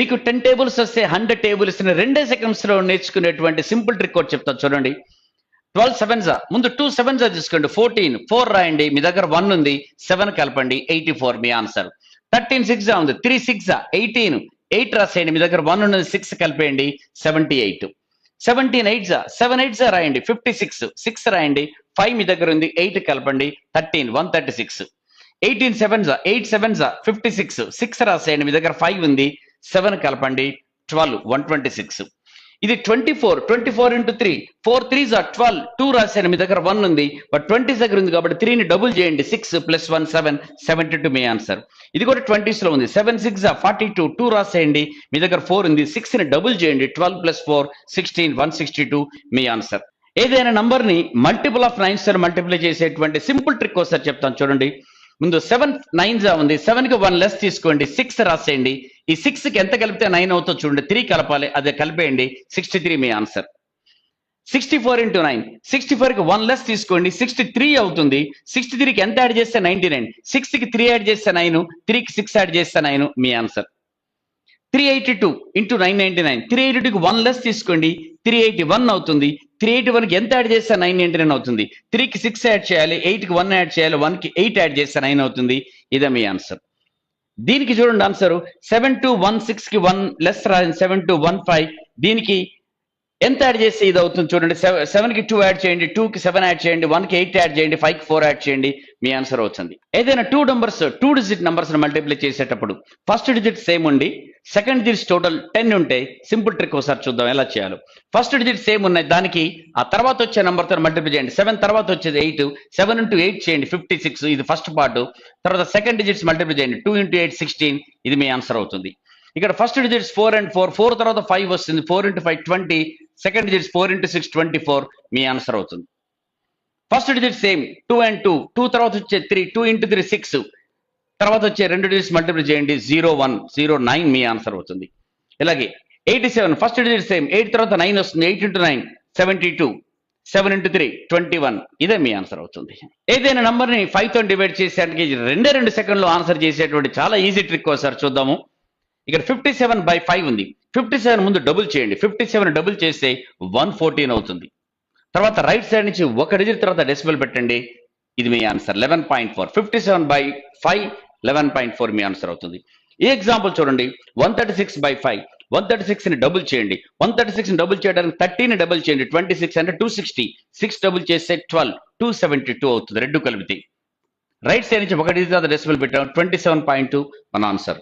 మీకు ten tables వస్తే hundred tables రెండే సెకండ్స్లో నేర్చుకునేటువంటి సింపుల్ ట్రిక్ ఒకటి చెప్తా చూడండి. ట్వెల్వ్ సెవెన్సా ముందు టూ సెవెన్సా తీసుకోండి. ఫోర్టీన్ ఫోర్ రాయండి. మీ దగ్గర వన్ ఉంది. సెవెన్ కలపండి. ఎయిటీ ఫోర్ మీ ఆన్సర్ థర్టీన్ సిక్స్ ఉంది. త్రీ సిక్స్ ఎయిటీన్ ఎయిట్ రాసేయండి. మీ దగ్గర వన్ ఉన్నది. Six కలిపేయండి. Seventy eight seventeen eights seven eights రాయండి. ఫిఫ్టీ సిక్స్ సిక్స్ రాయండి. ఫైవ్ మీ దగ్గర ఉంది. ఎయిట్ కలపండి. Thirteen one thirty six eighteen seven eight seven fifty six six రాసేయండి. మీ దగ్గర ఫైవ్ ఉంది. సెవెన్ కలపండి ట్వెల్వ్ వన్ ట్వంటీ సిక్స్. ఇది twenty four twenty four into three. Four three or twelve. Two రాశాను మీ దగ్గర వన్ ఉంది. బట్ ట్వంటీ దగ్గర ఉంది కాబట్టి త్రీని డబుల్ చేయండి. Six plus one seven. Seventy two మీ ఆన్సర్. ఇది కూడా ట్వంటీస్లో ఉంది. Seven six forty two. Two రాసేయండి మీ దగ్గర ఫోర్ ఉంది. సిక్స్ని డబుల్ చేయండి. Twelve plus four sixteen one sixty two మీ ఆన్సర్. ఏదైనా నంబర్ని మల్టిపుల్ ఆఫ్ నైన్స్ మల్టిప్లై చేసేటువంటి సింపుల్ ట్రిక్ ఒకసారి చెప్తాను. చూడండి. ముందు సెవెన్ నైన్ జా ఉంది. సెవెన్కి వన్ లెస్ తీసుకోండి. సిక్స్ రాసేయండి. ఈ సిక్స్కి ఎంత కలిపితే నైన్ అవుతుందో చూడండి. త్రీ కలపాలి. అదే కలిపేయండి. సిక్స్టీ త్రీ మీ answer sixty four into nine sixty ఫోర్కి వన్ లెస్ తీసుకోండి. సిక్స్టీ త్రీ అవుతుంది. సిక్స్టీ త్రీకి ఎంత యాడ్ చేస్తే నైన్టీ నైన్ సిక్స్కి త్రీ యాడ్ చేస్తే నైన్ త్రీకి సిక్స్ యాడ్ చేస్తే నైన్ మీ answer three eighty two into nine ninety nine three eighty టూకి వన్ లెస్ తీసుకోండి. త్రీ ఎయిటీ వన్ అవుతుంది. త్రీ ఎయిటీ వన్కి ఎంత యాడ్ చేస్తే నైన్ నైన్టీ నైన్ అవుతుంది. త్రీకి సిక్స్ యాడ్ చేయాలి ఎయిట్కి వన్ యాడ్ చేయాలి వన్కి ఎయిట్ యాడ్ చేస్తే నైన్ అవుతుంది. ఇదే మీ ఆన్సర్ దీనికి చూడండి ఆన్సర్ సెవెన్ టు వన్ సిక్స్కి వన్ లెస్ రాయండి. సెవెన్ టు వన్ ఫైవ్ దీనికి ఎంత యాడ్ చేస్తే ఇది అవుతుంది చూడండి. సెవెన్కి టూ యాడ్ చేయండి టూ కి సెవెన్ యాడ్ చేయండి వన్కి ఎయిట్ యాడ్ చేయండి ఫైవ్కి ఫోర్ యాడ్ చేయండి మీ ఆన్సర్ అవుతుంది. ఏదైనా two numbers two digit numbers multiply చేసేటప్పుడు ఫస్ట్ డిజిట్ సేమ్ ఉండి సెకండ్ డిజిట్స్ టోటల్ టెన్ ఉంటే సింపుల్ ట్రిక్ ఒకసారి చూద్దాం ఎలా చేయాలో. ఫస్ట్ డిజిట్ సేమ్ ఉన్నాయి దానికి ఆ తర్వాత వచ్చే నెంబర్తో మల్టిప్లై చేయండి. సెవెన్ తర్వాత వచ్చేది ఎయిట్ సెవెన్ ఇంటూ ఎయిట్ చేయండి ఫిఫ్టీ సిక్స్ ఇది ఫస్ట్ పార్ట్. తర్వాత సెకండ్ డిజిట్స్ మల్టిప్లై చేయండి టూ ఇంటూ ఎయిట్ సిక్స్టీన్ ఇది మీ ఆన్సర్ అవుతుంది. ఇక్కడ first digits four and four four తర్వాత ఫైవ్ వస్తుంది four into five twenty second digits four into six twenty four మీ ఆన్సర్ అవుతుంది. First digit same two and two two తర్వాత వచ్చే three two into three six తర్వాత వచ్చే రెండు digits multiply చేయండి zero one zero nine మీ answer అవుతుంది. ఇలాగే eighty seven first digit same eight తర్వాత నైన్ వస్తుంది eight into nine seventy two seven into three twenty one ఇదే మీ ఆన్సర్ అవుతుంది. ఏదైనా నంబర్ని ఫైవ్తో ఫైవ్ డివైడ్ చేసేటానికి రెండే రెండు సెకండ్లో ఆన్సర్ చేసేటువంటి చాలా ఈజీ ట్రిక్ ఒకసారి చూద్దాము. ఇక్కడ ఫిఫ్టీ సెవెన్ బై ఫైవ్ ఉంది. ఫిఫ్టీ సెవెన్ ముందు డబుల్ చేయండి. ఫిఫ్టీ సెవెన్ డబుల్ చేస్తే వన్ ఫోర్టీన్ అవుతుంది. తర్వాత రైట్ సైడ్ నుంచి ఒక డిజిట్ తర్వాత డెసిబల్ పెట్టండి. ఇది మీ answer eleven point four fifty seven by five eleven point four me answer అవుతుంది. ఈ ఎగ్జాంపుల్ చూడండి. One thirty six by five one thirty సిక్స్ని double చేయండి. వన్ థర్టీ సిక్స్ని డబుల్ చేయడానికి థర్టీని డబుల్ చేయండి. ట్వంటీ సిక్స్ అంటే టూ సిక్స్టీ సిక్స్ డబుల్ చేస్తే ట్వెల్వ్ టూ సెవెంటీ టూ అవుతుంది. రెండు కలిపితే. రైట్ సైడ్ నుంచి ఒక డిజిట్ తర్వాత డెసిబల్ పెట్టాం ట్వంటీ సెవెన్ పాయింట్ టూ మన ఆన్సర్